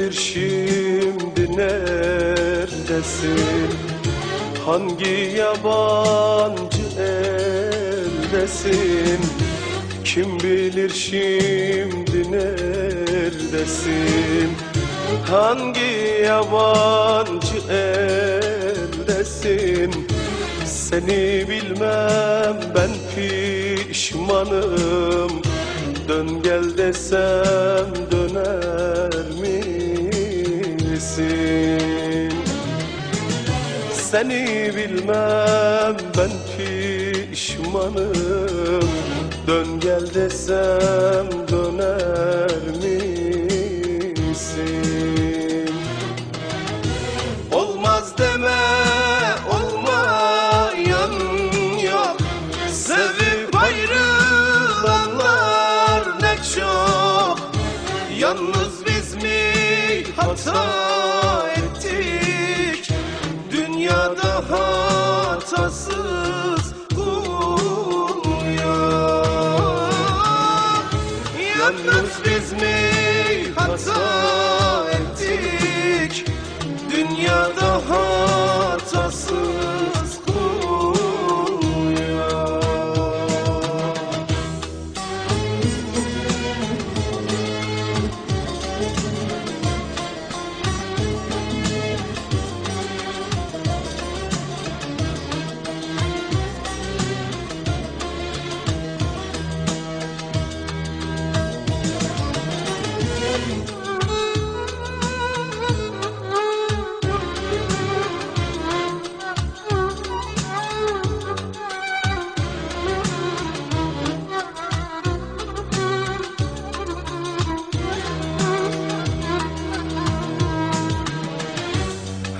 bilir şimdi neredesin? Hangi yabancı eldesin? Kim bilir şimdi neredesin? Hangi yabancı eldesin? Seni bilmem ben pişmanım. Dön gel desem döner misin? Seni bilmem ben pişmanım Dön gel desem döner misin? Olmaz deme olmayan yok Sevip ayrılanlar ne çok Yalnız biz mi hata hatasız kul yok Yalnız biz mi hata ettik? Dünyada hatasız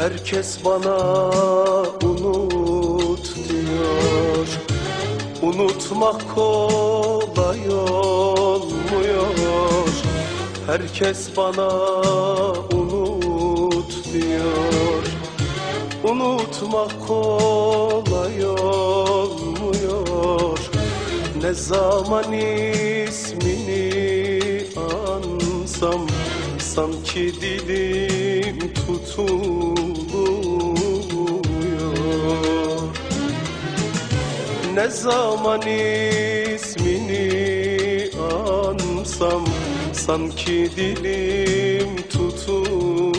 Herkes bana unut diyor. Unutmak kolay olmuyor. Herkes bana unut diyor. Unutmak kolay olmuyor. Ne zaman ismini ansam Sanki dilim tutuluyor Ne zaman ismini ansam Sanki dilim tutuluyor.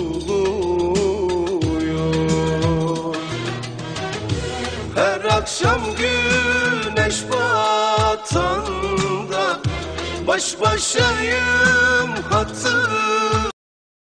Her akşam güneş batanda Baş başayım hatırla